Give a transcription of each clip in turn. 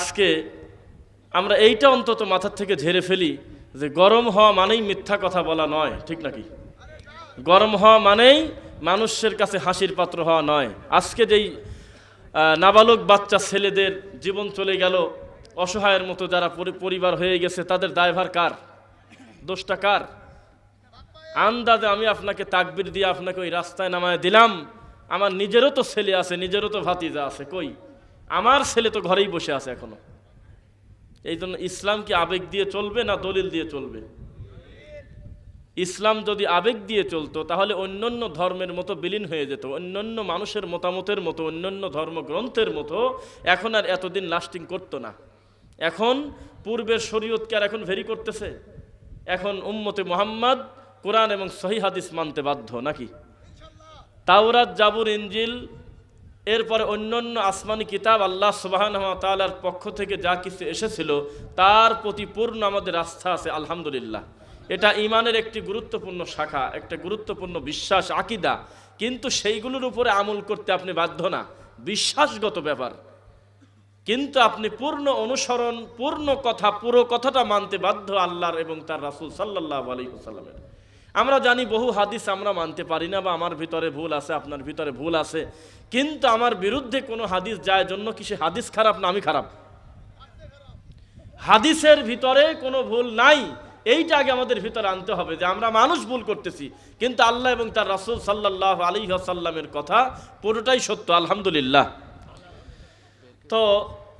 আজকে আমরা এইটা অন্তত মাথার থেকে ঝেড়ে ফেলি যে গরম হওয়া মানেই মিথ্যা কথা বলা নয়, ঠিক নাকি? গরম হওয়া মানেই মানুষের কাছে হাসির পাত্র হওয়া নয়। আজকে যেই নাবালক বাচ্চা ছেলেদের জীবন চলে গেল, অসহায়ের মতো যারা পরিবার হয়ে গেছে, তাদের দায়ভার কার? দোষটা কার? আন্দাজে আমি আপনাকে তাকবির দিয়ে আপনাকে ওই রাস্তায় নামায় দিলাম, আমার নিজেরও তো ছেলে আছে, নিজেরও তো ভাতিজা আছে, কই? আমার ছেলে তো ঘরেই বসে আছে এখনও। এই জন্য ইসলাম কি আবেগ দিয়ে চলবে না দলিল দিয়ে চলবে? ইসলাম যদি আবেগ দিয়ে চলতো, তাহলে অন্যান্য ধর্মের মতো বিলীন হয়ে যেত, অন্যান্য মানুষের মতামতের মতো, অন্যান্য ধর্মগ্রন্থের মতো। এখন আর এতদিন লাস্টিং করতো না। এখন পূর্বের শরীয়তকে আর এখন ভেরি করতেছে? এখন উম্মতে মোহাম্মদ কোরআন এবং সহি হাদিস মানতে বাধ্য নাকি? তাওরাত, জাবুর ইঞ্জিল এরপরে অন্যান্য আসমানি কিতাব আল্লাহ সুবাহান তালার পক্ষ থেকে যা কিছু এসেছিল, তার প্রতি পূর্ণ আমাদের আস্থা আছে, আলহামদুলিল্লাহ। এটা ইমানের একটি গুরুত্বপূর্ণ শাখা, একটা গুরুত্বপূর্ণ বিশ্বাস, আকিদা। কিন্তু সেইগুলোর উপরে আমল করতে আপনি বাধ্য না। বিশ্বাসগত ব্যাপার। কিন্তু আপনি পূর্ণ অনুসরণ, পূর্ণ কথা, পুরো কথাটা মানতে বাধ্য আল্লাহর এবং তার রাসুল সাল্লাল্লাহু আলাইহি ওয়াসাল্লামের। আমরা জানি বহু হাদিস আমরা মানতে পারি না বা আমার ভিতরে ভুল আছে, আপনার ভিতরে ভুল আছে। কিন্তু আমার বিরুদ্ধে কোনো হাদিস যায় জন্য কি সে হাদিস খারাপ না আমি খারাপ? হাদিসের ভিতরে কোনো ভুল নাই। এইটা আগে আমাদের ভিতরে আনতে হবে যে আমরা মানুষ ভুল করতেছি। কিন্তু আল্লাহ এবং তার রাসূল সাল্লাল্লাহু আলাইহি ওয়াসাল্লামের কথা পুরোটাই সত্য, আলহামদুলিল্লাহ। তো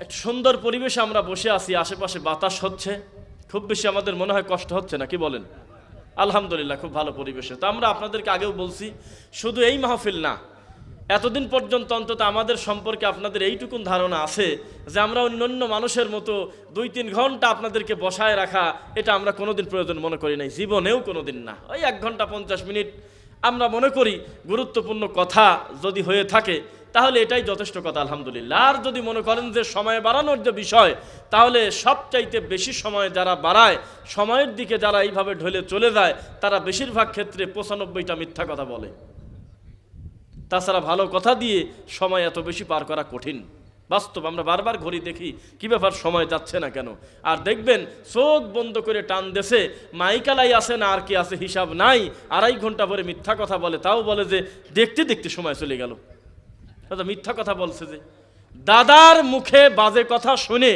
একটা সুন্দর পরিবেশে আমরা বসে আছি, আশেপাশে বাতাস হচ্ছে। খুব বেশি আমাদের মনে হয় কষ্ট হচ্ছে না, কি বলেন? আলহামদুলিল্লাহ, খুব ভালো পরিবেশে। তো আমরা আপনাদেরকে আগেও বলছি, শুধু এই মাহফিল না, এতদিন পর্যন্ত অন্তত আমাদের সম্পর্কে আপনাদের এইটুকুন ধারণা আছে যে আমরা অন্যান্য মানুষের মতো দুই তিন ঘণ্টা আপনাদেরকে বসায় রাখা, এটা আমরা কোনোদিন প্রয়োজন মনে করি নাই, জীবনেও কোনোদিন না। ওই এক ঘণ্টা পঞ্চাশ মিনিট আমরা মনে করি, গুরুত্বপূর্ণ কথা যদি হয়ে থাকে তাহলে এটাই যথেষ্ট কথা, আলহামদুলিল্লাহ। আর যদি মনে করেন যে সময় বাড়ানোর যে বিষয়, তাহলে সবচাইতে বেশি সময় যারা বাড়ায়, সময়ের দিকে যারা এইভাবে ঢলে চলে যায়, তারা বেশিরভাগ ক্ষেত্রে পঁচানব্বইটা মিথ্যা কথা বলে। তাছাড়া ভালো কথা দিয়ে সময় এত বেশি পার করা কঠিন। বাস্তব, আমরা বারবার ঘড়ি দেখি, কি ব্যাপার সময় যাচ্ছে না কেন? আর দেখবেন, চোখ বন্ধ করে টান দেশে মাইকালাই আসে না, আর কি আছে, হিসাব নাই, আড়াই ঘণ্টা পরে মিথ্যা কথা বলে, তাও বলে যে দেখতে দেখতে সময় চলে গেল। দাদা মিথ্যা কথা বলছে যে, দাদার মুখে বাজে কথা শুনে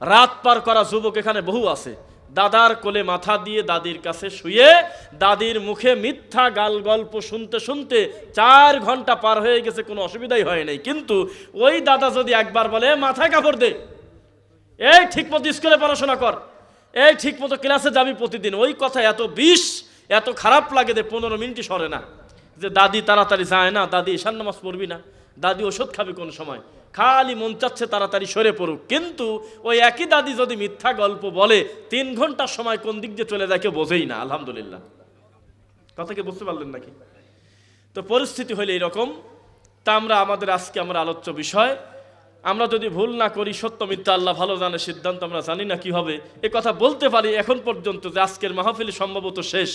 রাত পার করা যুবক এখানে বহু আছে। দাদার কোলে মাথা দিয়ে দাদির কাছে শুয়ে দাদির মুখে মিথ্যা গাল গল্প শুনতে শুনতে চার ঘণ্টা পার হয়ে গেছে, কোনো অসুবিধাই হয় নাই। কিন্তু ওই দাদা যদি একবার বলে, মাথায় কাপড় দে। এই ঠিক মতো স্কুলে পড়াশোনা কর। এই ঠিক মতো ক্লাসে যাবি প্রতিদিন। ওই কথা এত বিষ, এত খারাপ লাগে যে পনেরো মিনিটই সরে না। যে দাদি তাড়াতাড়ি যায় না, দাদি ঈশান নামাজ পড়বি না। দাদি ওষুধ খাবে কোন সময়? খালি মন চাচ্ছে তাড়াতাড়ি সরে পড়ুক। কিন্তু ওই একই দাদি যদি মিথ্যা গল্প বলে, তিন ঘণ্টার সময় কোন দিক দিয়ে চলে যায় কেউ বোঝেই না, আলহামদুলিল্লাহ। কথা কি বুঝতে পারলেন নাকি? তো পরিস্থিতি হলে এরকম তা আমরা, আমাদের আজকে আমরা আলোচ্য বিষয়। আমরা যদি ভুল না করি, সত্য মিথ্যা আল্লাহ ভালো জানে, সিদ্ধান্ত আমরা জানি না কি হবে। এ কথা বলতে পারি এখন পর্যন্ত যে আজকের মাহফিল সম্ভবত শেষ,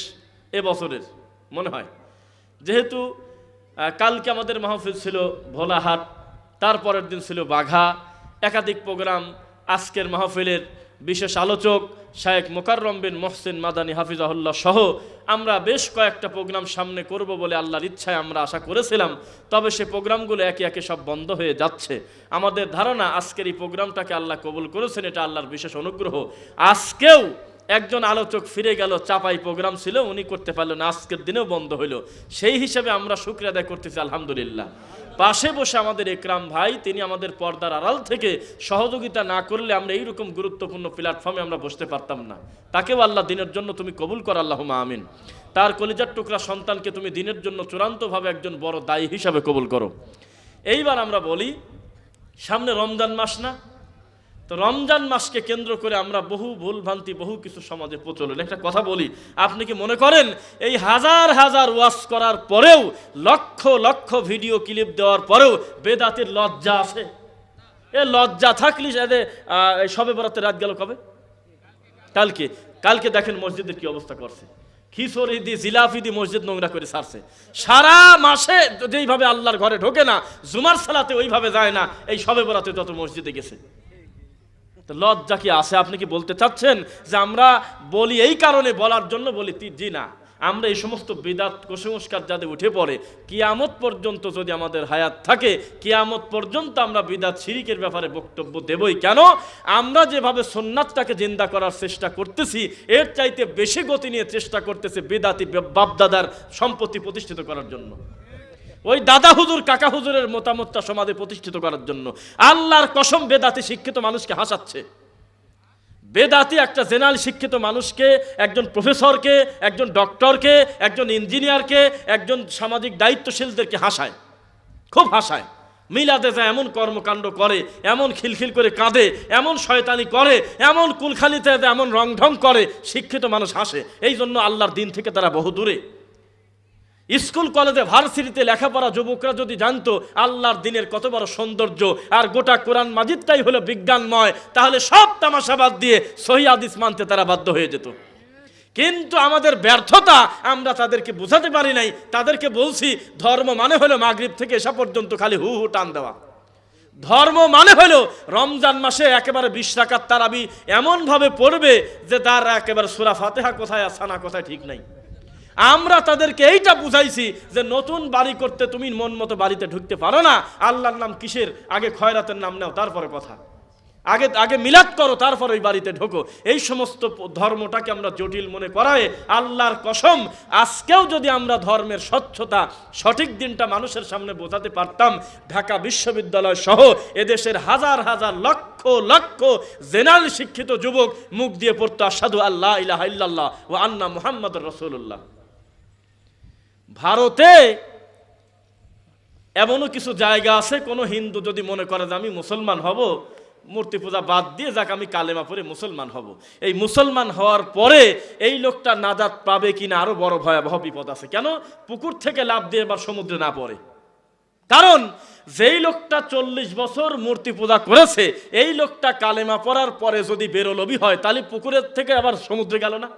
এ বছরের, মনে হয়। যেহেতু কালকে আমাদের মাহফিল ছিল ভোলাহাট, তারপরের দিন ছিল বাঘা। একাধিক প্রোগ্রাম আজকের মাহফিলের বিশেষ আলোচক শায়েক মোকাররম বিন মহসিন মাদানী হাফিজাহুল্লাহ সহ আমরা বেশ কয়েকটা প্রোগ্রাম সামনে করব বলে আল্লাহর ইচ্ছায় আমরা আশা করেছিলাম, তবে সে প্রোগ্রামগুলো একে একে সব বন্ধ হয়ে যাচ্ছে। আমাদের ধারণা আজকের এই প্রোগ্রামটাকে আল্লাহ কবুল করেছেন, এটা আল্লাহর বিশেষ অনুগ্রহ। আজকেও একজন আলোচক ফিরে গেল, চাপাই প্রোগ্রাম ছিল, উনি করতে পারলেন না, আজকের দিনেও বন্ধ হইল। সেই হিসেবে আমরা শুক্রিয়া আদায় করতেছি, আলহামদুলিল্লাহ। পাশে বসে আমাদের একরাম ভাই, তিনি আমাদের পর্দার আড়াল থেকে সহযোগিতা না করলে আমরা এইরকম গুরুত্বপূর্ণ প্ল্যাটফর্মে আমরা বসতে পারতাম না। তাকেও আল্লাহ দিনের জন্য তুমি কবুল কর আল্লাহ আমিন। তার কলিজার টুকরা সন্তানকে তুমি দিনের জন্য চূড়ান্তভাবে একজন বড় দায়ী হিসাবে কবুল করো। এইবার আমরা বলি, সামনে রমজান মাস না তো রমজান মাসকে কেন্দ্র করে আমরা বহু ভুল ভ্রান্তি বহু কিছু সমাজে প্রচলন একটা কথা বলি, আপনি কি মনে করেন এই হাজার হাজার ওয়াশ করার পরেও, লক্ষ লক্ষ ভিডিও ক্লিপ দেওয়ার পরেও বেদাতের লজ্জা আছে? এ লজ্জা থাকলি এদে সবে বরাতে রাত গেল কবে? কালকে। কালকে দেখেন মসজিদের কি অবস্থা করছে। খিচুড়ি দি জিলাফি দি মসজিদ নোংরা করে ছাড়ছে। সারা মাসে যেইভাবে আল্লাহর ঘরে ঢোকে না, জুমার সালাতে ওইভাবে যায় না, এই সবে বরাতে তত মসজিদে গেছে। লজ্জা কি আছে? আপনি কি বলতে চাচ্ছেন যে আমরা বলি এই কারণে বলার জন্য বলি জি না। আমরা এই সমস্ত বিদাত কুসংস্কার যাদের উঠে পড়ে, কিয়ামত পর্যন্ত যদি আমাদের হায়াত থাকে, কিয়ামত পর্যন্ত আমরা বিদাত শিরিকের ব্যাপারে বক্তব্য দেবই। কেন? আমরা যেভাবে সোননাথটাকে জিন্দা করার চেষ্টা করতেছি, এর চাইতে বেশি গতি নিয়ে চেষ্টা করতেছে বেদাতি বাপদাদার সম্পত্তি প্রতিষ্ঠিত করার জন্য। ওই দাদা হুজুর, কাকা হুজুরের মতামতটা সমাজে প্রতিষ্ঠিত করার জন্য। আল্লাহর কসম, বেদাতি শিক্ষিত মানুষকে হাসাচ্ছে। বেদাতি একটা জেনারেল শিক্ষিত মানুষকে, একজন প্রফেসরকে, একজন ডক্টরকে, একজন ইঞ্জিনিয়ারকে, একজন সামাজিক দায়িত্বশীলদেরকে হাসায়। খুব হাসায়। মিলাদে যায় এমন কর্মকাণ্ড করে, এমন খিলখিল করে কাঁদে, এমন শয়তানি করে, এমন কুলখালিতে এমন রংঢং করে, শিক্ষিত মানুষ হাসে। এই জন্য আল্লাহর দিন থেকে তারা বহু দূরে স্কুল, কলেজে, ভার্সিটিতে লেখাপড়া যুবকরা যদি জানতো আল্লাহর দিনের কত বড় সৌন্দর্য আর গোটা কোরআন মাজিদটাই হলো বিজ্ঞানময়, তাহলে সব তামাশাবাদ দিয়ে সহি হাদিস মানতে তারা বাধ্য হয়ে যেত। কিন্তু আমাদের ব্যর্থতা আমরা তাদেরকে বোঝাতে পারি নাই, তাদেরকে বলছি ধর্ম মানে হলো মাগরিব থেকে এসা পর্যন্ত খালি হু হু টান দেওয়া। ধর্ম মানে হলো রমজান মাসে একেবারে বিশ তারাবি এমনভাবে পড়বে যে তার একেবারে সুরা ফাতেহা কোথায় আর সানা কোথায় ঠিক নাই। আমরা তাদেরকে এইটা বুঝাইছি যে নতুন বাড়ি করতে তুমি মন মতো বাড়িতে ঢুকতে পারো না। আল্লাহর নাম কিসের? আগে খয়রাতের নাম নাও, তারপরে কথা। আগে আগে মিলাদ করো, তারপর ওই বাড়িতে ঢোকো। এই সমস্ত ধর্মটাকে আমরা জটিল মনে করায় আল্লাহর কসম, আজকেও যদি আমরা ধর্মের স্বচ্ছতা, সঠিক দিনটা মানুষের সামনে বোঝাতে পারতাম, ঢাকা বিশ্ববিদ্যালয় সহ এদেশের হাজার হাজার লক্ষ লক্ষ জেনারেল শিক্ষিত যুবক মুখ দিয়ে পড়তো আসাদু আল্লাহ ইলাহা ইল্লাল্লাহ ও আন্না মুহাম্মদ রসুল্লাহ ভারতে এমনও কিছু জায়গা আছে, কোনো হিন্দু যদি মনে করে যে আমি মুসলমান হব, মূর্তি পূজা বাদ দিয়ে যাক আমি কালেমা পরে মুসলমান হব। এই মুসলমান হওয়ার পরে এই লোকটা নাজাত পাবে কিনা আরও বড় ভয়াবহ বিপদ আছে। কেন? পুকুর থেকে লাভ দিয়ে বা সমুদ্রে না পড়ে। কারণ যেই লোকটা চল্লিশ বছর মূর্তি পূজা করেছে, এই লোকটা কালেমা পড়ার পরে যদি বেরোলবি হয়, তাহলে পুকুরের থেকে আবার সমুদ্রে গেল না।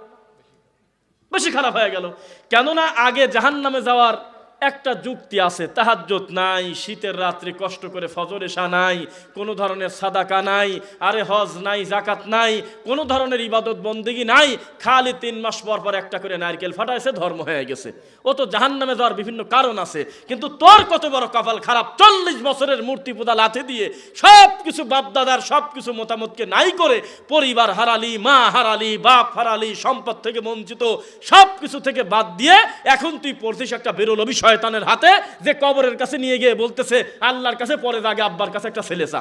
বেশি খারাপ হয়ে গেল। কেননা আগে জাহান নামে যাওয়ার একটা যুক্তি আছে তাহাজ্জত নাই, শীতের রাত্রি কষ্ট করে ফজর এসা নাই, কোনো ধরনের সাদাকা নাই, আরে হজ নাই জাকাত নাই, কোনো ধরনের ইবাদত বন্দিগি নাই, খালি তিন মাস পর পর একটা করে নারকেল ফাটাইছে, ধর্ম হয়ে গেছে। ও তো জাহান নামে যাওয়ার বিভিন্ন কারণ আছে, কিন্তু তোর কত বড় কপাল খারাপ, চল্লিশ বছরের মূর্তি পূজা লাথি দিয়ে সব কিছু বাপদাদার সব কিছু মতামতকে নাই করে, পরিবার হারালি, মা হারালি, বাপ হারালি, সম্পদ থেকে বঞ্চিত সব কিছু থেকে বাদ দিয়ে এখন তুই পড়ছিস একটা বেরোলবি শয়তানের হাতে যে কবরের কাছে নিয়ে গিয়ে বলতেছে, আল্লাহর কাছে পরে আগে আব্বার কাছে একটা ছেলে চা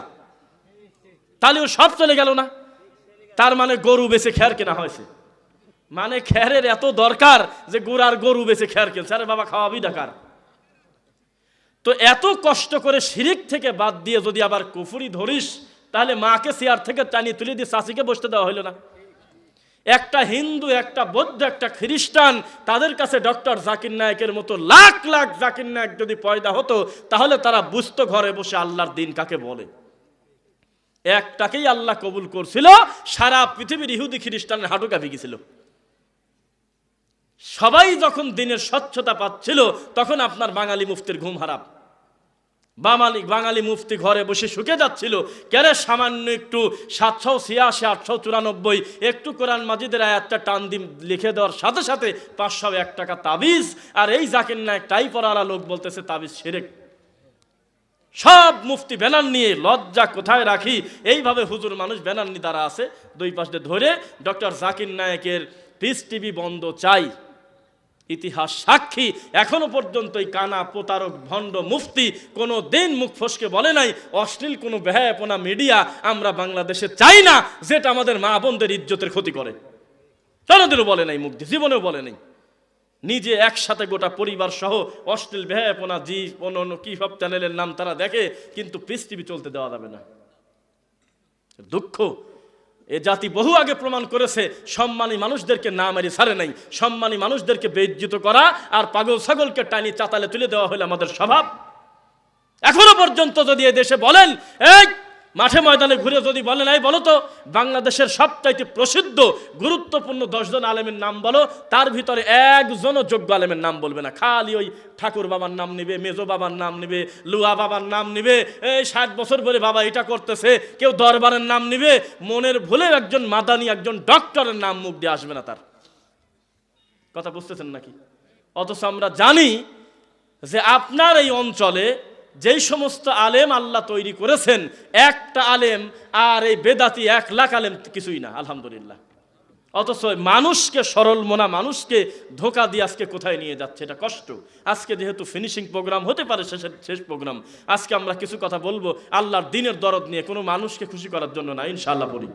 তাহলে ও সব চলে গেল না। তার মানে গরু বেছে খ্যার কেনা হয়েছে। মানে খ্যারের এত দরকার যে গুড়ার গরু বেছে খ্যার কেনছে। আরে বাবা, খাওয়াবি ডাকার তো এত কষ্ট করে শিরিক থেকে বাদ দিয়ে যদি আবার কুফুরি ধরিস, তাহলে মাকে চেয়ার থেকে টানিয়ে তুলে দিয়ে চাষিকে বসতে দেওয়া হইল না। একটা হিন্দু, একটা বৌদ্ধ, একটা খ্রিস্টান, তাদের কাছে ডক্টর জাকির নায়কের মতো লাখ লাখ জাকির নায়ক যদি পয়দা হতো, তাহলে তারা বুঝতো ঘরে বসে আল্লাহর দিন কাকে বলে? একটাকেই আল্লাহ কবুল করছিল, সারা পৃথিবীর ইহুদি খ্রিস্টানের হাঁটু কাঁপি গেছিল। সবাই যখন দিনের স্বচ্ছতা পাচ্ছিল, তখন আপনার বাঙালি মুফতির ঘুম হারাপ। বাঙালি বাঙালি মুফতি ঘরে বসে শুকে যাচ্ছিল। কেন সামান্য একটু সাতশো ছিয়াশি, আটশো চুরানব্বই, একটু কোরআন মাজিদের আয়াতটা টান দিন, লিখে দেওয়ার সাথে সাথে পাঁচশো এক টাকা তাবিজ, আর এই জাকির নায়ক টাই পরালা লোক বলতেছে, তাবিজ সেরেক। সব মুফতি ব্যানার নিয়ে লজ্জা কোথায় রাখি? এইভাবে হুজুর মানুষ ব্যানার নিয়ে দ্বারা আছে, দুই পাশে ধরে, ডক্টর জাকির নায়কের পিস টিভি বন্ধ চাই। ইতিহাস সাক্ষী, এখনও পর্যন্ত এই কানা প্রতারক, ভণ্ড মুফতি কোনো দিন মুখ ফসকে বলে নাই, অশ্লীল কোনো ব্যয়াপনা মিডিয়া আমরা বাংলাদেশে চাই না, যেটা আমাদের মা বোনদের ইজ্জতের ক্ষতি করে। কোনোদিনও বলে নাই মুক্তি জীবনেও বলে নাই। নিজে একসাথে গোটা পরিবার সহ অশ্লীল ব্যয়াপনা জি অন্য কি সব চ্যানেলের নাম তারা দেখে, কিন্তু পৃথিবী চলতে দেওয়া যাবে না। দুঃখ। এ জাতি বহু আগে প্রমাণ করেছে, সম্মানী মানুষদেরকে না মেরে ছাড়ে নাই। সম্মানী মানুষদেরকে বেজ্জিত করা আর পাগল ছাগলকে টানি চাতালে তুলে দেওয়া হলো আমাদের স্বভাব। এখনও পর্যন্ত যদি এ দেশে বলেন, এই মাঠে ময়দানে ঘুরে যদি বলে নাই বলো তো, বাংলাদেশের সবচাইতে প্রসিদ্ধ, গুরুত্বপূর্ণ দশজন আলেমের নাম বলো, তার ভিতরে একজনও যোগ্য আলেমের নাম বলবে না। খালি ওই ঠাকুর বাবার নাম নিবে, মেজো বাবার নাম নিবে, লুয়া বাবার নাম নিবে, এই ষাট বছর পরে বাবা এটা করতেছে, কেউ দরবারের নাম নিবে, মনের ভুলে একজন মাদানি, একজন ডক্টরের নাম মুখ দিয়ে আসবে না তার। কথা বুঝতেছেন নাকি? অথচ আমরা জানি যে আপনার এই অঞ্চলে যেই সমস্ত আলেম আল্লাহ তৈরি করেছেন, একটা আলেম আর এই বেদাতি এক লাখ আলেম কিছুই না, আলহামদুলিল্লাহ। অথচ মানুষকে সরল মনা, মানুষকে ধোকা দিয়ে আজকে কোথায় নিয়ে যাচ্ছে, এটা কষ্ট। আজকে যেহেতু ফিনিশিং প্রোগ্রাম হতে পারে, শেষের শেষ প্রোগ্রাম আজকে আমরা কিছু কথা বলব, আল্লাহর দিনের দরদ নিয়ে কোনো মানুষকে খুশি করার জন্য না, ইনশাআল্লাহ বলি।